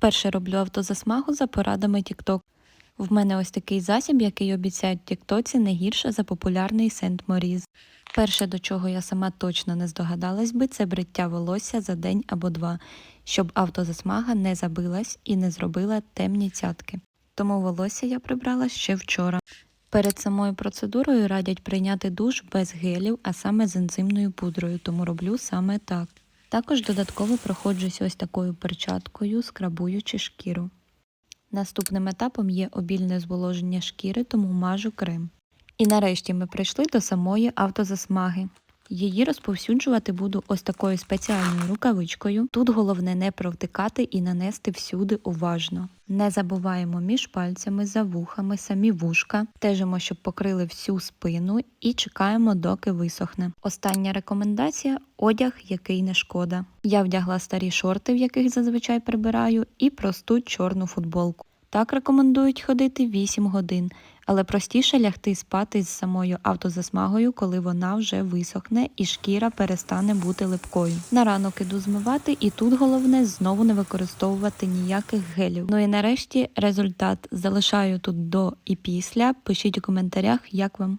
Вперше роблю автозасмагу за порадами TikTok. В мене ось такий засіб, який обіцяють Тіктоці не гірше за популярний Сент Моріз. Перше, до чого я сама точно не здогадалась би, це бриття волосся за день або два, щоб автозасмага не забилась і не зробила темні цятки. Тому волосся я прибрала ще вчора. Перед самою процедурою радять прийняти душ без гелів, а саме з ензимною пудрою, тому роблю саме так. Також додатково проходжусь ось такою перчаткою, скрабуючи шкіру. Наступним етапом є обільне зволоження шкіри, тому мажу крем. І нарешті ми прийшли до самої автозасмаги. Її розповсюджувати буду ось такою спеціальною рукавичкою. Тут головне не провтикати і нанести всюди уважно. Не забуваємо між пальцями, за вухами, самі вушка, стежимо, щоб покрили всю спину і чекаємо, доки висохне. Остання рекомендація одяг, який не шкода. Я вдягла старі шорти, в яких зазвичай прибираю, і просту чорну футболку. Так рекомендують ходити 8 годин, але простіше лягти спати з самою автозасмагою, коли вона вже висохне і шкіра перестане бути липкою. На ранок іду змивати, і тут головне знову не використовувати ніяких гелів. Ну і нарешті результат залишаю тут до і після. Пишіть у коментарях, як вам.